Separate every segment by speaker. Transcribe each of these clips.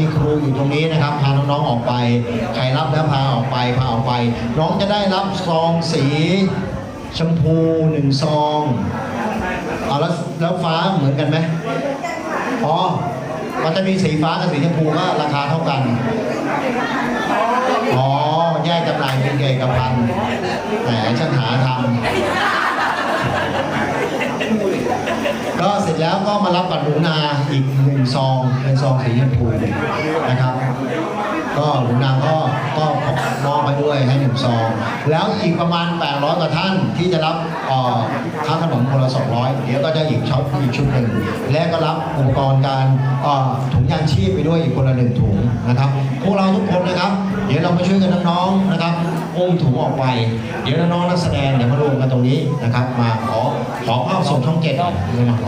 Speaker 1: มีครูอยู่ตรงนี้นะครับ พาน้องๆออกไป ใครรับแล้วพาออกไป พาออกไป น้องจะได้รับซองสีชมพูหนึ่งซองเอาแล้วแล้วฟ้าเหมือนกันไหมอ๋อ มันจะมีสีฟ้ากับสีชมพูก็ราคาเท่ากัน อ๋อ แยกจำหน่ายเป็นเอกพันธ์แหมฉันหาทำ ก็เสร็จแล้วก็มารับบัตรหนูนาอีกหนึ่งซองเป็นซองสีชมพูนะครับ ก็หนูนางก็ก็มอบไปด้วยให้หนึ่งซอง แล้วอีกประมาณ 800กว่าท่านที่จะรับค่าขนมคนละ200 เดี๋ยวก็จะอีกช็อปอีกชุดหนึ่งและก็รับอุปกรณ์การถุงยางชีพไปด้วยอีกคนละหนึ่งถุงนะครับพวกเราทุกคนนะครับ เดี๋ยวเรามาช่วยกันน้องๆนะครับอุ้มถุงออกไป เดี๋ยวน้องนักแสดงเดี๋ยวมารวมกันตรงนี้นะครับ มาขอขอภาพส่งช่องเจ็ดเลยนะ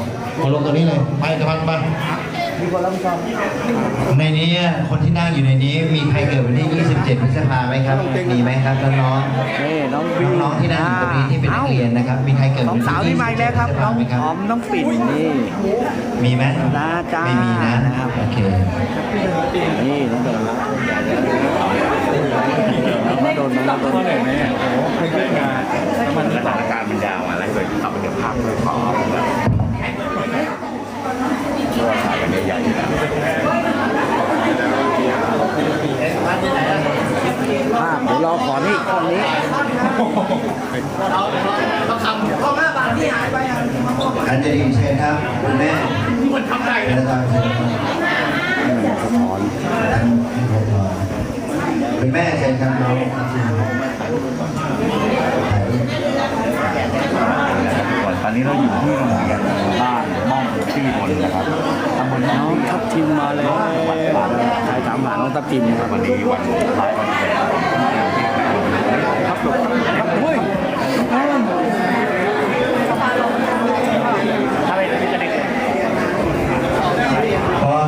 Speaker 1: มาลงตรงนี้เลยไปกระพันไป
Speaker 2: ในนี้คนที่นั่งอยู่ในนี้มีใครเกิดวันที่ 27 พฤษภาไหมครับ มีไหมครับน้อง
Speaker 3: นี่น้อง
Speaker 2: ๆ
Speaker 3: บี
Speaker 2: น้องๆที่นั่งอยู่ตรงนี้ที่เป็นนักเรียนนะครับ มีใครเกิด
Speaker 3: น้อ
Speaker 2: วั
Speaker 3: ง
Speaker 2: นที่
Speaker 3: สาวนี่มาอีกแล้วครับ น้อง
Speaker 2: ไหมค
Speaker 3: ห
Speaker 2: รับ
Speaker 3: อมน้องปิ่นนี่
Speaker 2: มีไหม
Speaker 3: นะจ้า
Speaker 2: ไม่มีนะ
Speaker 3: นะครับ
Speaker 2: โอเค
Speaker 3: นี่น้องโดนน้องโดนน้องโดน
Speaker 4: มันสถานการณ์มันยาวอะไรเลยทำเป็นเดี๋ยวภาพไม่พอ แบบตัวถ่ายกันใหญ่ๆนะ
Speaker 3: ภาพเดี๋ยวรอขอนี่กล้องนี้
Speaker 2: อันจะดีเชิญครับคุณแม่มันทำได้แล้วก็เชิญครับ
Speaker 3: สะท้อน
Speaker 2: คุณแม่เชิญครับน้อง
Speaker 4: อนนี้เราอยู่ที่โรงเรียนบ้านม่องที่บนนะครับตำบล
Speaker 3: น้
Speaker 4: อ
Speaker 3: งทับทิมมาเลยใครถามหาน้องทับทิมครับ
Speaker 4: วันนี้วันคล้ายวันเกิดครับหลบครับเฮ้ย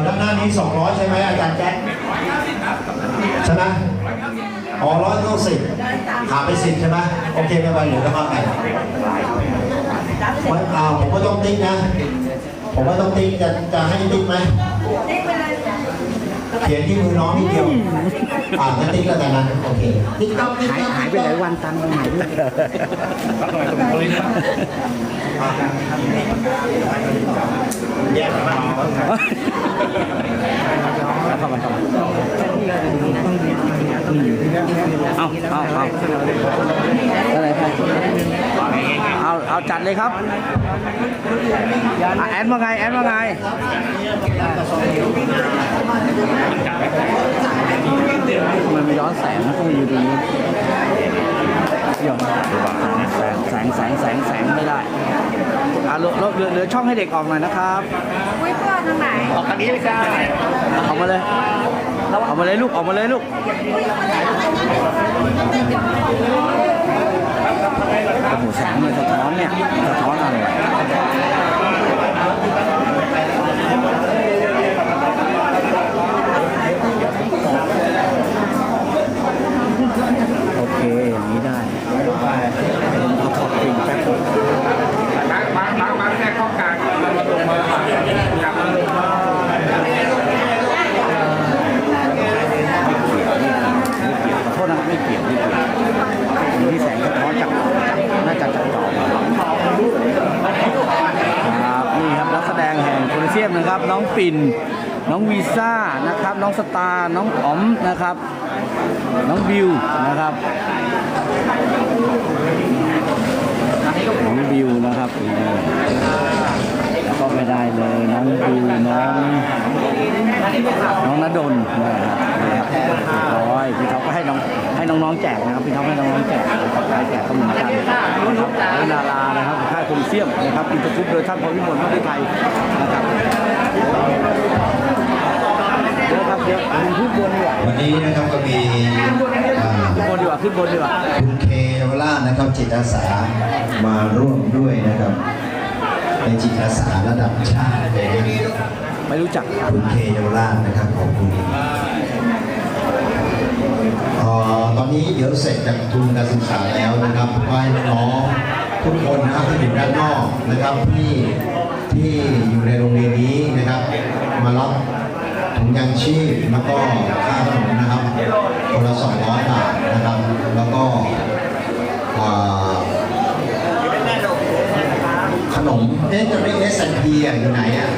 Speaker 4: ด้า
Speaker 1: นหน้านี้ 200 ใช่ไหมอาจารย์แจ็คใช่ไหมอ๋อร้อยเก้าสิบขาไปสิบใช่ไหมโอเคไม่เป็นไรเหลือก็มาไป ไม่เอาผมก็ต้องติ๊กนะ ผมก็ต้องติ๊กจะจะให้ติ๊กไหมเขียนที่มือน้องนิดเดียว อ่างั้นติ๊กแล้วกันนะโอเคติ๊กต้องติ๊ก
Speaker 3: หาย
Speaker 1: ต้อง
Speaker 3: หายไปหลายวันตังค์หายไปไหน
Speaker 4: ทำไมตรงนี้นะ
Speaker 1: แยกกันมา
Speaker 3: เข้ามาเข้ามา เอาเอาเอาอะไรครับเอาเอาจัดเลยครับอะแอนว่าไงแอนว่าไงมันมีย้อนแสงนะต้องอยู่ตรงนี้ย้อนแสงแสงแสงแสงแสงไม่ได้อะเหลือเหลือเหลือช่องให้เด็กออกหน่อยนะครับ
Speaker 5: อุ้ยเพื่อนทางไหน
Speaker 4: ออกทางนี้เลยจ้า
Speaker 3: ออกมาเลย ออกมาเลยลูกออกมาเลยลูกโอ้โหแสงมันสะท้อนเนี่ยสะท้อนอะไรโอเคอย่างนี้ได้ผมเอาถอดกลิ่นแป๊บนึง
Speaker 4: บางบางบางบางแค่ข้อกลางเรามาลงมาจับมาลงมา
Speaker 3: ขอโทษนะครับไม่เกี่ยวไม่เกี่ยวอยู่ที่แสงสะท้อนจากน่าจะจากจอครับนี่ครับนักแสดงแห่งโคลอเซียมนะครับ น้อง ปิ่นน้องวีซ่านะครับ น้องสตาร์น้องอ๋อมนะครับ น้องบิวนะครับน้องบิวนะครับก็ไม่ได้เลยน้องบิวน้อง น้องนดลนะครับนะครับเรียบร้อยพี่ท็อปก็ให้น้องให้น้องๆแจกนะครับพี่ท็อปให้น้องๆแจกนะครับใครแจกก็เหมือนกันนะครับให้ดารานะครับค่ายโคลอเซียมนะครับอินเตอร์กรุ๊ปโดยท่านพลวิมลประเทศไทยนะครับเดี๋ยวครับเดี๋ยวผมขึ้นบนดีกว่า
Speaker 2: วันนี้นะครับก็มีอ่า
Speaker 3: ขึ้นบนดีกว่าขึ้นบนดีกว่า
Speaker 2: คุณเคเยาวราชนะครับจิตอาสามาร่วมด้วยนะครับเป็นจิตอาสาระดับชาติเลยนะ
Speaker 3: ไม่รู้จัก
Speaker 2: คุณเคเยาวราชนะครับขอบคุณเอ่ตอนนี้เดี๋ยวเสร็จจากทุนการศึกษาแล้วนะครับขอให้น้องทุกคนนะครับที่อยู่ด้านนอกนะครับที่ที่อยู่ในโรงเรียนนี้นะครับ มารับถุ
Speaker 6: ถุงยางชีพแล้วก็ค่าขนมนะครับคนละ200บาทนะครับ แล้วก็ขนมเอ๊ะจะเรียก S&P อะอยู่ไหนอะ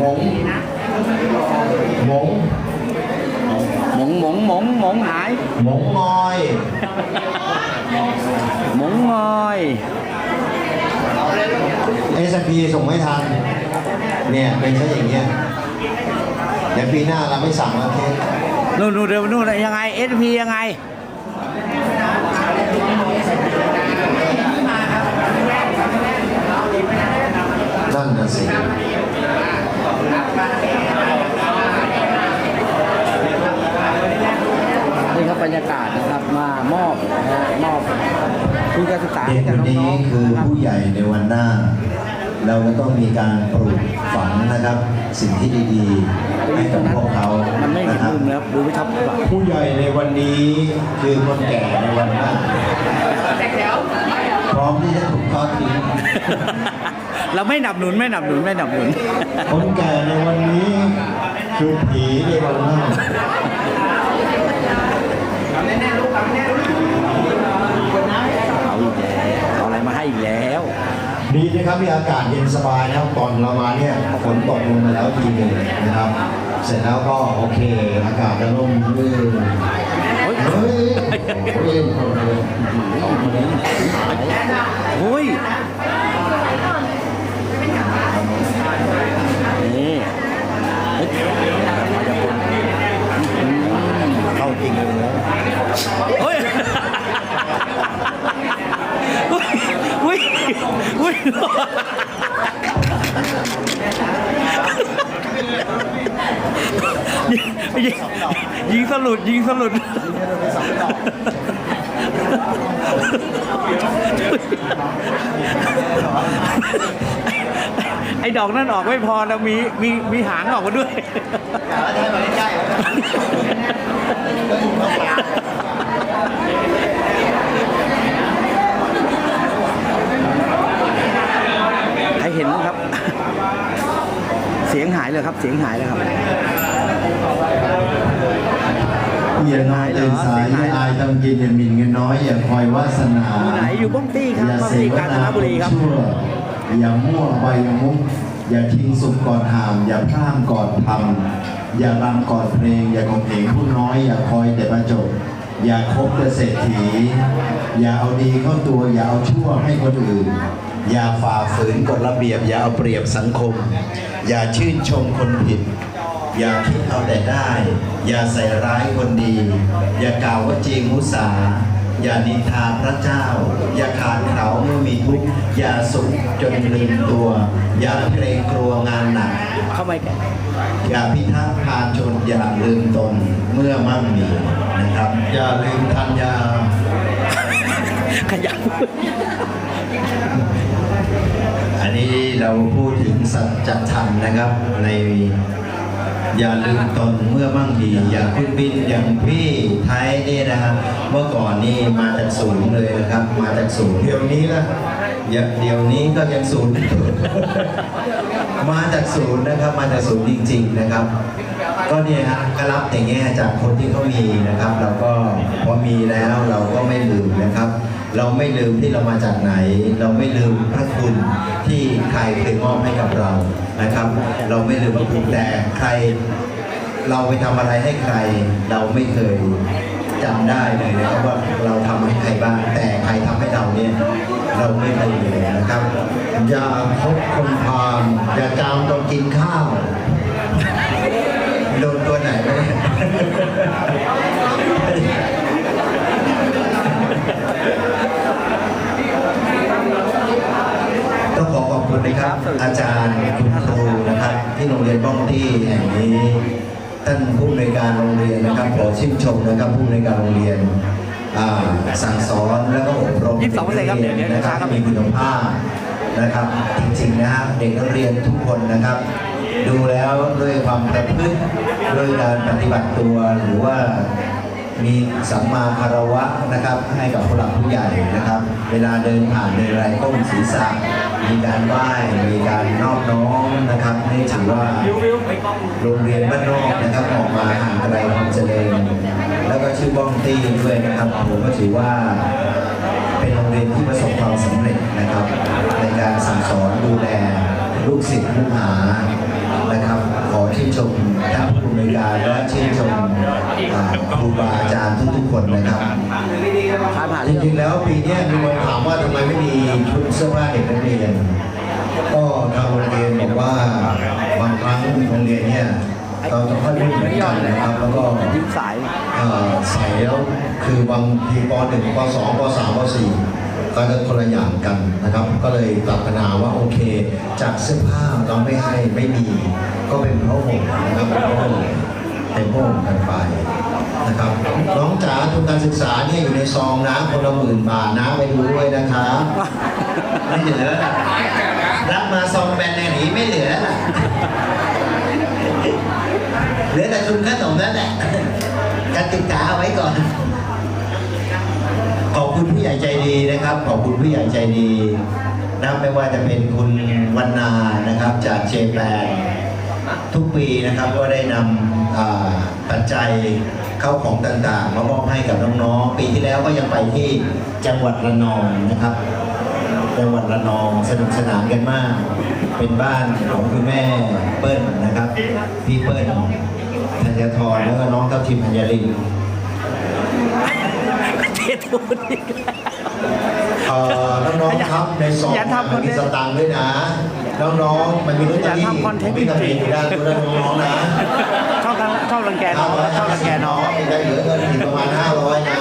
Speaker 6: มงหมง
Speaker 3: หมงหมงหมงหมงหาย
Speaker 6: หมงงอย
Speaker 3: หมงงอย
Speaker 6: S&P ส่งไม่ทัน เนี่ยเป็นซะอย่างเงี้ยเดี๋ยวปีหน้าเราไม่สั่งแล้วเค้ก
Speaker 3: นู่นนู่นเดี๋ยวนู่นยังไงเอสพียังไง
Speaker 6: นั่นน่ะสิ
Speaker 3: นี่ครั บบรรยากาศนะครับมามอบนะฮะมอบทุนการศึกษา
Speaker 1: เด็
Speaker 3: ให้
Speaker 1: ก
Speaker 3: กับ
Speaker 1: คนนี้
Speaker 3: น้องๆ
Speaker 1: คือ
Speaker 3: นะครับ
Speaker 1: ผู้ใหญ่ในวันหน้า เราก็ต้องมีการปลูกฝังนะครับ สิ่งที่ดีๆให้กับพวกเขา
Speaker 3: มันไม่เห็
Speaker 1: นะ
Speaker 3: น
Speaker 1: ครับ
Speaker 3: มุมนะครับดูไม่ทับหลัง
Speaker 6: ผู้ใหญ่ในวันนี้คือคนแก่ในวันหน้า
Speaker 1: พร้อมที่จะถูกทอดทิ้ง
Speaker 3: เราไม่หนับหนุนไม่หนับหนุนไม่หนับหนุน
Speaker 6: คนแก่ในวันนี้คือผีในวันหน้า
Speaker 3: เอาอีกแล้วเอาอะไรมาให้อีกแล้ว
Speaker 6: ดีนะครับมีอากาศเย็นสบายนะครับก่อนเรามาเนี่ยฝนตกลงมาแล้วทีหนึ่งนะครับ เสร็จแล้วก็โอเค อากาศจะร่มรื่น
Speaker 3: เฮ้ย
Speaker 6: เฮ้ยเฮ้ย
Speaker 3: โอ้ย นั่
Speaker 6: น
Speaker 3: ออกไม่พอแล้วมีมีมีหางออกมาด้วยใครเห็นบ้างครับ เสียงหายเลยครับ เสียงหายเลยครับ
Speaker 1: อย่าน้อยตื่นสายอย่าอายต้องกินอย่าหมิ่นเงินน้อยอย่าคอยวาสนา
Speaker 3: อยู่ไหนอยู่บ้องตี้ครับ
Speaker 1: อย่า
Speaker 3: บ้อง
Speaker 1: เส
Speaker 3: ตี้
Speaker 1: ว
Speaker 3: กาญจ
Speaker 1: นาน
Speaker 3: บุรีครับ
Speaker 1: ชั่วอย่ามั่วใบมุก อย่าทิ้งสุกก่อนหาม อย่าพร่ามก่อนทำอย่ารำก่อนเพลง อย่าข่มเหงผู้น้อย อย่าคอยแต่ประจบอย่าคบแต่เศรษฐี อย่าเอาดีเข้าตัว อย่าเอาชั่วให้คนอื่น อย่าฝ่าฝืนกฎระเบียบ อย่าเอาเปรียบสังคม อย่าชื่นชมคนผิด อย่าคิดเอาแต่ได้ อย่าใส่ร้ายคนดี อย่ากล่าวว่าจีมุสา อย่านินทาพระเจ้า อย่าขาดเขาเมื่อมีทุกข์อย่าสุขจนลืมตัว อย่าเกรงกลัวงานหนัก
Speaker 3: เข้ามาแกะ
Speaker 1: อย่าพิทักษ์พาชนอย่าลืมตนเมื่อมั่งมีนะครับ
Speaker 6: อย่าลืมทันยา
Speaker 3: ขยับ
Speaker 1: อันนี้เราพูดถึงสัจธรรมนะครับใน อย่าลืมตนเมื่อมั่งมีอย่างคุณบินอย่างพี่ไทยนี่นะครับเมื่อก่อนนี่มาจากศูนย์เลยนะครับ มาจากศูนย์
Speaker 6: เดี๋ยวนี้นะ
Speaker 1: อย่าเดี๋ยวนี้ก็ยังศูนย์มาจากศูนย์นะครับมาจากศูนย์จริง ๆนะครับ ก็เนี่ยฮะก็รับอย่างเงี้ยจากคนที่เขามีนะครับ เราก็พอมีแล้วเราก็ไม่ลืมนะครับ เราไม่ลืมที่เรามาจากไหน เราไม่ลืมพระคุณที่ใครเคยมอบให้กับเรานะครับ เราไม่ลืมพระคุณแต่ใครเราไปทำอะไรให้ใคร เราไม่เคยจำได้เลยนะครับว่าเราทำให้ใครบ้างแต่ใครทำให้เราเนี่ยเราไม่เคยเลยนะครับ
Speaker 6: อย่าคบคนพาลอย่าจามตอนกินข้าว
Speaker 1: โดนตัวไหนไปเนี่ย ต้องขอขอบคุณนะครับ อาจารย์คุณครูนะครับ ที่โรงเรียนบ้องตี้แห่งนี้ ท่านผู้อำนวยการโรงเรียนนะครับขอชื่นชมนะครับผู้อำนวยการโรงเรียนอ่าสั่งสอนแล้วก็อบรม
Speaker 3: 22เปอร์เซ็นต์ครับเดี๋ยวเดี๋ยว
Speaker 1: นะครับ
Speaker 3: ครับ
Speaker 1: ที่มีคุณภาพนะครับ จริงๆนะครับเด็กนักเรียนทุกคนนะครับ ดูแล้วด้วยความประพฤติด้วยการปฏิบัติตัวหรือว่า
Speaker 2: มีสัมมาคารวะนะครับ ให้กับผู้หลักผู้ใหญ่นะครับ เวลาเดินผ่านเดินอะไรก้มศีรษะ มีการไหว้มีการนอบน้อมนะครับนี่ถือว่าโรงเรียนบ้านนอกนะครับออกมาห่างไกลความเจริญแล้วก็ชื่อบ้องตี้ด้วยนะครับผมก็ถือว่าเป็นโรงเรียนที่ประสบความสำเร็จนะครับ ในการสั่งสอนดูแลลูกศิษย์ลูกหา ขอชื่นชมท่านผู้อำนวยการและชื่นชมครูบาอาจารย์ทุกๆคนนะครับ
Speaker 1: จ
Speaker 3: ริง
Speaker 1: ๆแล้วปีนี้มีคนถามว่าทำไมไม่มีชุดเสื้อผ้าเด็กนักเรียน ก็ทางโรงเรียนบอกว่าบางครั้งโรงเรียนเนี่ยเราจะค่อยไม่เหมือนกันนะครับ แล้วก็
Speaker 3: ยิ้มสาย
Speaker 1: อ่อใส่แล้วคือบางทีป .1 ป .2 ป .3 ป .4 ก็จะคนละอย่างกันนะครับ ก็เลยปรับปัญหาว่าโอเค จากเสื้อผ้าเราไม่ให้ไม่มี ก็เป็นผ้าห่มนะครับเป็นผ้าห่มเป็นผ้าห่มกันไปนะครับน้องจ๋าทุนการศึกษาเนี่ยอยู่ในซองนะคนละหมื่นบาทนะไปดูด้วยนะครับไม่เหลือละรับมาซองแบนแนนี้ไม่เหลือละเหลือแต่ทุนขนมนั่นแหละการศึกษาเอาไว้ก่อน ขอบคุณผู้ใหญ่ใจดีนะครับ ขอบคุณผู้ใหญ่ใจดีนะไม่ว่าจะเป็นคุณวันนานะครับจากเจแปนทุกปีนะครับก็ได้นำปัจจัยเข้าของต่างๆ มามอบให้กับน้องๆ ปีที่แล้วก็ยังไปที่จังหวัดระนองนะครับ จังหวัดระนองสนุกสนานกันมาก เป็นบ้านของคุณแม่เปิ้ลนะครับ พี่เปิ้ลธัญทรแล้วก็น้องเท่าทิมธัญริน
Speaker 3: เททูนอีก
Speaker 1: เอ่อน้องๆครับในซอง
Speaker 3: อย่าทำค
Speaker 1: มั
Speaker 3: อนนเท
Speaker 1: มี
Speaker 3: นต์
Speaker 1: สตังค์ด้วยนะ น้องๆมันมีลอตเตอรี่
Speaker 3: อย่าทำคอนเทนต์
Speaker 1: วิตามินอยู่ด้านตัวน้องๆนะ
Speaker 3: ชอบกันชอบรังแกน้องชอบรังแกน้อง
Speaker 1: ได้เหลือเงินอีกประมาณ500นะ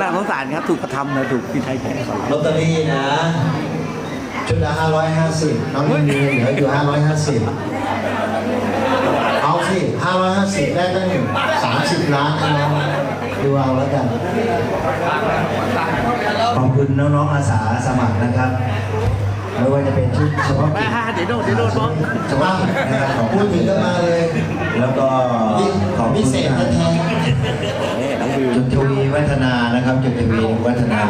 Speaker 3: น่าสงสารครับถูกกระทำนะถูกพี่ไทยแกล้งสอน
Speaker 1: ลอตเตอรี่นะชุดละ550น้องยังมีเหลืออยู่550 เอาสิ550ได้ตั้ง30ล้านนะน้องดูเอาแล้วกัน
Speaker 2: ขอบคุณน้องๆอาสาสมัครนะครับไม่ว่าจะเป็นชุดเฉพาะ
Speaker 3: ไป
Speaker 2: กิจ
Speaker 3: ฮะเดี๋ยวโดนเดี๋ยวโดนบ้อง
Speaker 2: เฉพาะกิจนะครับของ
Speaker 1: พูดถึงก็มาเลย
Speaker 2: แล้วก็ของ
Speaker 1: พิเศษแท้
Speaker 3: เอ๊ะน้องวิว
Speaker 2: จุดทวีวัฒนานะครับจุดทวีวัฒนา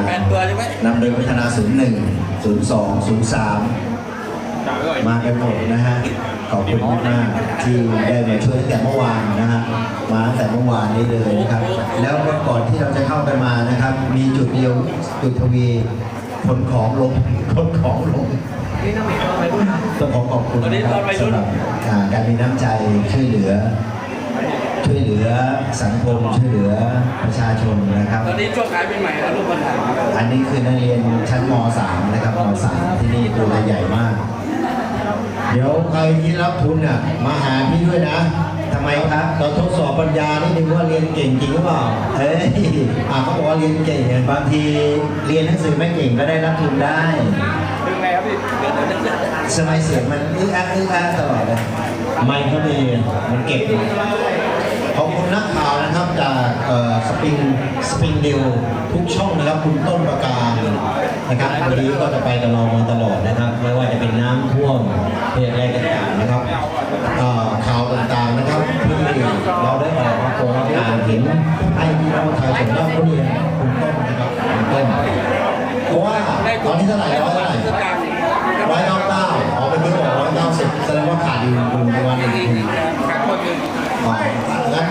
Speaker 2: นำโดยวัฒนา 01 02 03 มากันหมดนะฮะ ขอบคุณมากๆที่ได้มาช่วยตั้งแต่เมื่อวานนะฮะมาตั้งแต่เมื่อวานนี้เลยนะครับ แล้วก็ก่อนที่เราจะเข้ากันมานะครับ มีจุดเดียวจุดทวีขนของลงขนของลงต้องขอขอบคุณนะครับสำหรับอ่าการมีน้ำใจช่วยเหลือ ช่วยเหลือสังคมช่วยเหลือประชาชนนะครับ
Speaker 5: ตอนนี้ช่วงขายเป็นใหม่แล้วลูกปัญหา
Speaker 2: อันนี้คือนักเรียนชั้นม .3 นะครับม .3 ที่นี่ตัวใหญ่มาก
Speaker 1: ๆ เดี๋ยวใครที่รับทุนน่ะมาหาพี่ด้วยนะ
Speaker 2: ทำไมครับ
Speaker 1: เราทดสอบปัญญานิดนึงว่าเรียนเก่งจริงหรือเปล่า
Speaker 2: เฮ้ย
Speaker 1: อ่าเขาบอกว่าเรียนเก่งไง
Speaker 2: บางทีเรียนหนังสือไม่เก่งก็ได้รับทุนได้
Speaker 5: เป็นไงครับพี่
Speaker 2: สมัยเสียงมันอึ้งอักอึ้งอักตลอดเลย
Speaker 1: ไม่ก็มีมันเก็บขอบคุณนักข่าวนะครับจากสปริงสปริงดิวทุกช่องนะครับคุณต้นประการ นะครับวันนี้ก็จะไปกับเรามาตลอดนะครับ ไม่ว่าจะเป็นน้ำท่วมเหตุอะไรต่างๆนะครับเอ่อข่าวต่างๆนะครับที่เราได้ออกมาโปรโมทการเห็นให้พี่น้องประชาชนรับผู้เรียนคุณต้นนะครับคุณต้นเพราะว่าตอนนี้เท่าไหร่ร้อยเท่าไหร่ร้อยเก้าเก้าอ๋อเป็นที่บอกร้อยเก้าสิบแสดงว่าขาดอยู่อยู่ประมาณหนึ่งทุน
Speaker 5: ขาดคนหนึ่ง
Speaker 1: อ๋องั้น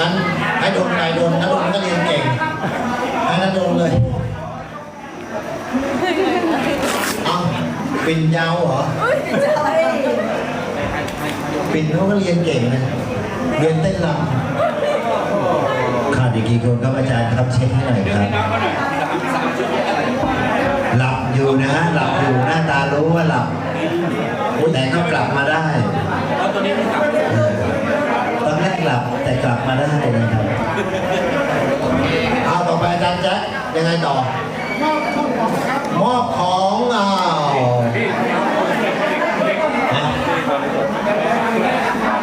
Speaker 1: งั้นให้โดนใครโดนนักโดนก็เรียนเก่งให้นักโดนเลยเอา ปิ่นยาวเหรอปิ่นเขาก็เรียนเก่งนะเรียนเต้นรำ
Speaker 2: ขาดอีกกี่คนครับอาจารย์ครับเช็คให้หน่อยครับ
Speaker 5: น้ำก็หน่อยสามสามชุดอะไร
Speaker 2: หลับอยู่นะฮะหลับอยู่หน้าตารู้ว่าหลับแต่ก็กลับมาได้
Speaker 5: แล้วตัวนี้ไม่กลับ
Speaker 2: เออตอนแรกหลับแต่กลับมาได้นะครับ
Speaker 1: เอาต่อไปอาจารย์แจ็คยังไงต่อ มอบของอ้าว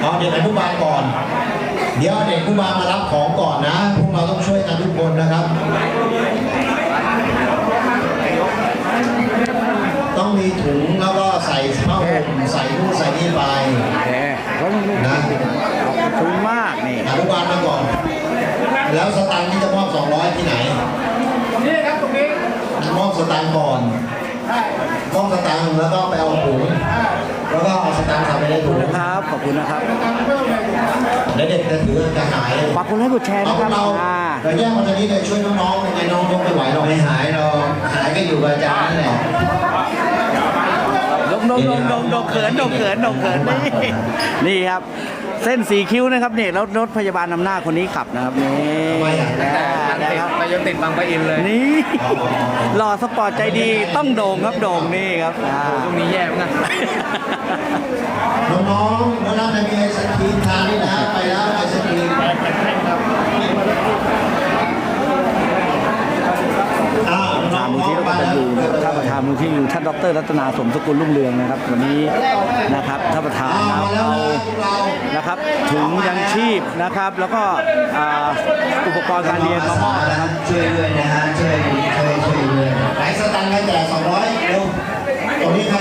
Speaker 1: เอาเด็กอนุบาลก่อน เดี๋ยวเด็กอนุบาลมารับของก่อนนะ พวกเราต้องช่วยกันทุกคนนะครับ ต้องมีถุงแล้วก็ใส่ผ้าห่มใส่นู่นใส่นี่ไป
Speaker 3: แหมเขาลูก
Speaker 1: นะ
Speaker 3: ขอบคุณมากนี่
Speaker 1: อนุบาลมาก่อน แล้วสตังค์ที่จะ งค์ก่อนมอบสตางค์แล้วก็ไปเอาถุงแล้วก็เอาสตางค์ใส่ไปใน
Speaker 3: ขอบ
Speaker 1: ถุ
Speaker 3: คุณ
Speaker 1: ง
Speaker 3: นะครับ ขอบคุณนะครับ
Speaker 1: แล้วเด็กจะถือจะหาย
Speaker 3: ฝากกดไลค์กดแชร์
Speaker 1: เอา
Speaker 3: นะ
Speaker 1: พ
Speaker 3: ควรั
Speaker 1: ก
Speaker 3: บ
Speaker 1: เรา
Speaker 3: อ่า
Speaker 1: เดี๋ยวแยกมาทางนี้เลยช่วยน้องๆยังไงน้องยกไม่ไหวเรา
Speaker 2: ไม่หายเราหายก็อยู่กับอาจารย์นั่นแหละ
Speaker 3: ดงดงดงดงดงเขินดงเขินดงเขินนี่ นี่ครับ เส้นสีคิ้วนะครับเนี่ยแล้วรถพยาบาลนำหน้าคนนี้ขับนะครับนี่นะครับ
Speaker 5: เรายังติดบางปะอินเลย
Speaker 3: นี่หล่อสปอร์ตใจดีต้องโด่งครับโด่งนี่ครับอ่า
Speaker 5: ตรงนี้แย่มาก
Speaker 1: น้องๆน้องๆจะมีไอศครีมทานนี่นะไปแล้วไอศครีมอ้าวน้
Speaker 3: ทา
Speaker 1: อง
Speaker 3: มูล
Speaker 1: ๆ
Speaker 3: ที่
Speaker 1: ไป
Speaker 3: เรา
Speaker 1: แล้ว
Speaker 3: อยู่ท่านประธานมูลที่อยู่ท่านดร รัตนาสมสกุลรุ่งเรืองนะครับ วันนี้นะครับท่านประธานเอาเอา
Speaker 1: นะ
Speaker 3: ครับถุงยังชีพนะครับ แล้วก็อุปกรณ์การเรียนมามอบนะครับ
Speaker 2: ช่วยด้วยนะฮะช่วยช่วยช่วยด้วย
Speaker 1: ไหนสตังค์ใครแจกสองร้อยเร็วตรงนี้ใคร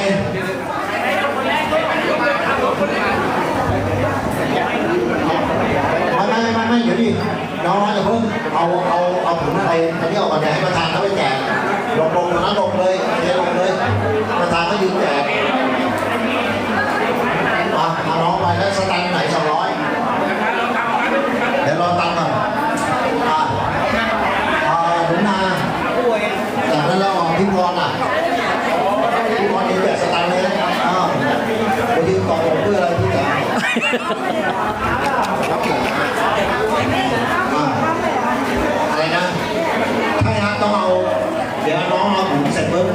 Speaker 1: ไม่ไม่ไม่ไม่เดี๋ยวดิน้องๆอย่าเพิ่งเอาเอาเอาถุงไปอันนี้ออกมาเดี๋ยวให้ประธานเขาไปแจก ลงลงนั้นลงเลยเทลงเลยประธานก็ยืนแจกมาเอาน้องไปแล้วสตังค์ไหนสองร้อยเดี๋ยวรอตังค์ก่อนอ่าอ่าหนุนาจากนั้นเราพี่พรอะพี่พรนี่แจกสตังค์เลยนะครับอ้าวไปยืนกอดอเพื่ออะไรพี่จ๋าครับผมอ่าอะไรนะใช่ครับต้องเอา เดี๋ยวน้องเราถุงเสร็จปุ๊บ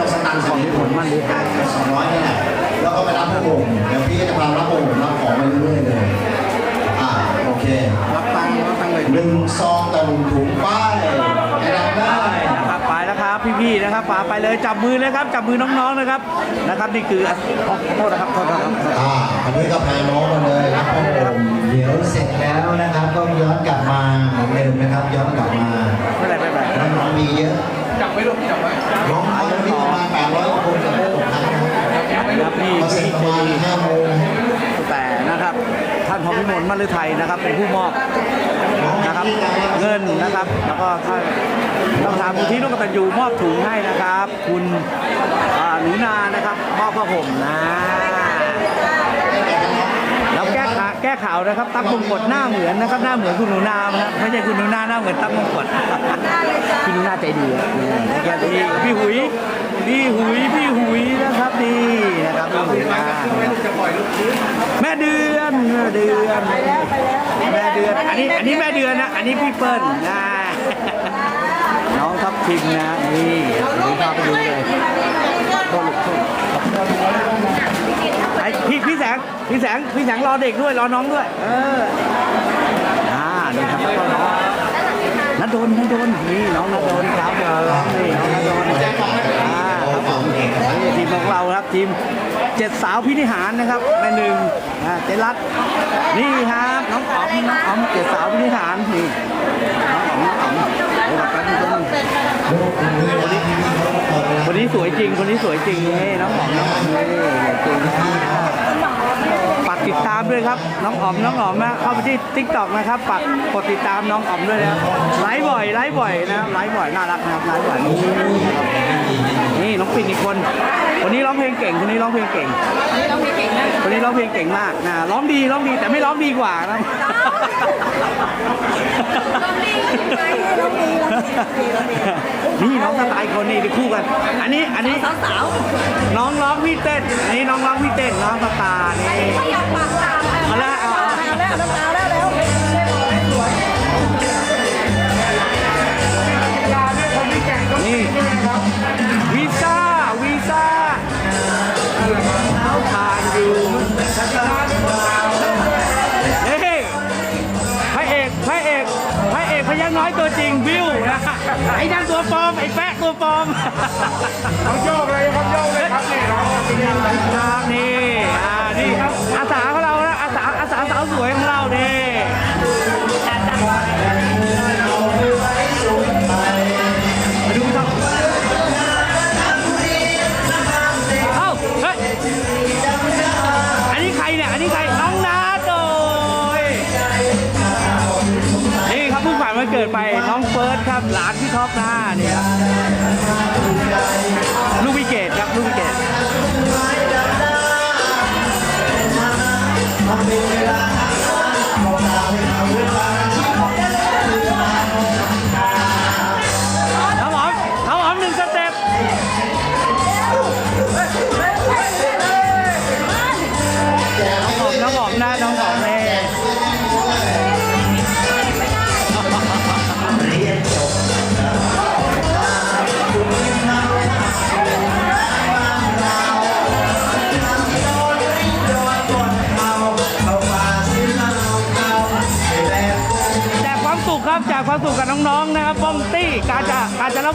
Speaker 1: เราสตังค์ใส่ในถุงมันดีกันสองร้อยนี่แหละแล้วก็ไปรับพระองค์เดี๋ยวพี่จะพารับพระองค์รับของไปเรื่อยๆเลยอ่าโอเค
Speaker 5: รับตังค์รับตังค์เลย
Speaker 1: หนึ่งซองต่อหนึ่งถุงป้ายให้รับได้
Speaker 3: นะครับไปแล้วครับพี่ๆนะครับป่าไปเลยจับมือเลยครับจับมือน้องๆนะครับนะครับนี่คือขอโทษนะครับโทษนะครับ
Speaker 1: อ่าอันนี้ก็พาน้องมาเลยรับพระองค์
Speaker 2: เดี๋ยวเสร็จแล้วนะครับก็ย้อนกลับมาเหมือนเดิมนะครับย้อนกลับมา
Speaker 3: ไม่เป็นไรไม่เป็นไร
Speaker 2: น้องๆมีเยอะ
Speaker 5: จับไว้ลูกจับไว้
Speaker 1: น้องเอาวันนี้ประมาณ800กว่าคนจะได้หกพันนะครับ
Speaker 3: นะครับนี่
Speaker 1: พอเสร็จประมาณ5โมง
Speaker 3: แต่นะครับท่านพรพิมลมาลือไทยนะครับ เป็นผู้มอบนะครับเงินนะครับ แล้วก็ท่านท่านประธานมูลที่ร่วมกตันยูมอบถุงให้นะครับ คุณอ่าหนูนานะครับมอบผ้าห่มนะแล้วแก้ข่าวแก้ข่าวนะครับ ตั๊กมงกฎหน้าเหมือนนะครับ หน้าเหมือนคุณหนูนานะครับไม่ใช่คุณหนูนาหน้าเหมือนตั๊กมงกฎ พี่หนูนาใจดีครับนี่แกดีพี่หุยพี่หุยพี่หุยนะครับดีนะครับพี่หุยแม่เดือนแม่เดือนแม่เดือนอันนี้อันนี้แม่เดือนนะอันนี้พี่เปิ้ลนะน้องทับทิมนะนี่เดี๋ยวพาไปดูเลยโทษโทษไอพี่พี่แสงพี่แสงพี่แสงรอเด็กด้วยรอน้องด้วย เอออ่านี่ครับแล้วก็น้อง นัดนนัดนนี่น้องนัดนครับนี่น้องนัดนอ่าครับผมนี่ทีมของเราครับทีมเจ็ดสาวพินิหารนะครับแม่หนึ่งอ่าเจรัตนี่ครับน้องอ๋อมน้องอ๋อมเจ็ดสาวพินิหารนี่น้องอ๋อมน้องอ๋อมเดี๋ยวแป๊บนึงแป๊บนึง
Speaker 1: ลูกคุณด้วยนะที่นี่เขาเปิดเวลา
Speaker 3: คนนี้สวยจริงคนนี้สวยจริงนี่น้องอ๋อมน้องอ๋อมนี่สวยจริงฝากติดตามด้วยครับ น้องอ๋อมน้องอ๋อมนะเข้าไปที่ทิกตอกนะครับฝากกดติดตามน้องอ๋อมด้วยนะไลฟ์บ่อยไลฟ์บ่อยนะไลฟ์บ่อยน่ารักนะครับไลฟ์บ่อย นี่นี่น้องปิ่นอีกคนคนนี้ร้องเพลงเก่งคนนี้ร้องเพลงเก่งคนนี้ร้องเพลงเก่งมากนะร้องดีร้องดีแต่ไม่ร้องดีกว่านะ นี่น้องสไตล์คนนี้ที่คู่กัน อันนี้อันนี้สาวน้องร้องพี่เต้นอันนี้น้องร้องพี่เต้นน้องสตาร์นี่เอาละเอาเอานี่ ไอ้นั่นตัวปลอมไอ้แปะตัวปลอม
Speaker 5: เขาโยกเลยครับโยกเลยครับนี่น้อง
Speaker 3: ครับนี่อ่านี่ครับอาสาของเรานะอาสาอาสาสาวสวยของเรานี่มาดูครับเอาเฮ้ยอันนี้ใครเนี่ยอันนี้ใครน้องนาโดยนี่ครับเพิ่งผ่าน
Speaker 1: วันเกิดไปน้องเฟิร์สครับหลาน พี่ท็อปนะนี่ครับลูกวิเกตครับลูกวิเกต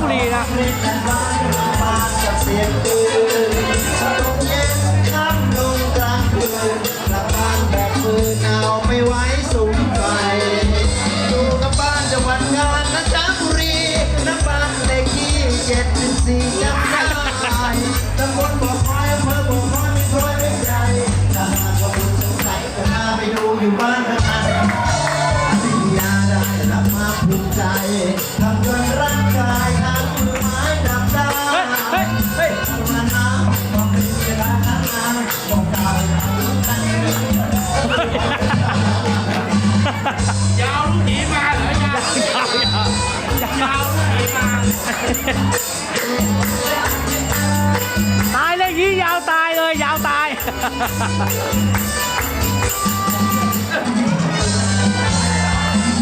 Speaker 1: บุรีนะ
Speaker 3: ตาย
Speaker 1: เล
Speaker 3: ย
Speaker 5: ยี่ยาว
Speaker 1: ตายเลยยาวตาย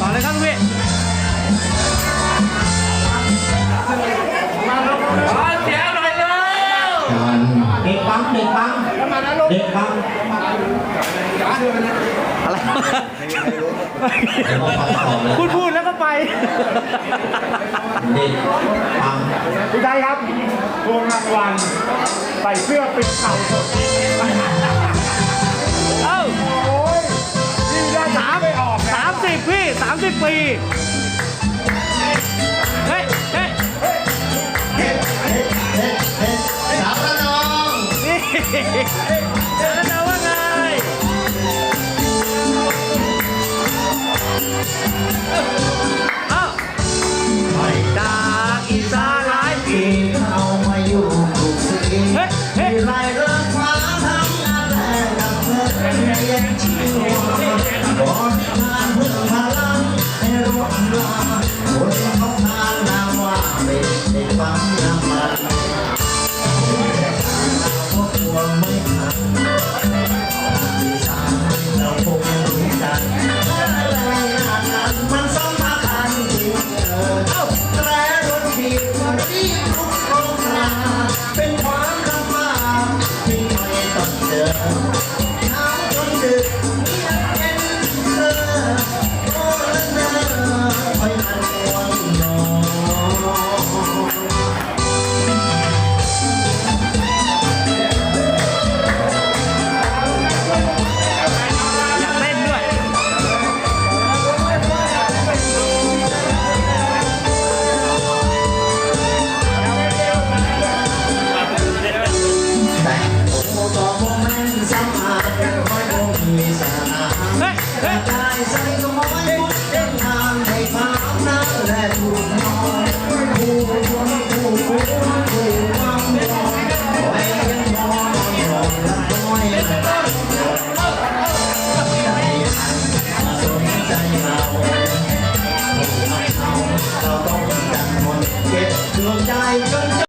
Speaker 1: ต่อเลยครับลูกพี่
Speaker 5: ขอเสียงหน่อยเร็ว
Speaker 3: เด็กปั๊มเด็กปั๊มเด็กปั๊ม
Speaker 1: อะไรพูดพูดแล้วก็ไป
Speaker 5: พี่ได้ครับทวงรางวัลใส่เสื้อปิดเข่า
Speaker 1: เอ้า
Speaker 5: โอ้ยนี่ได้สามไม่ออก
Speaker 1: สามสิบพี่สามสิบปีเฮ้เฮ้ย
Speaker 3: สาวระนอง
Speaker 1: น่เจอแล้วว่าไง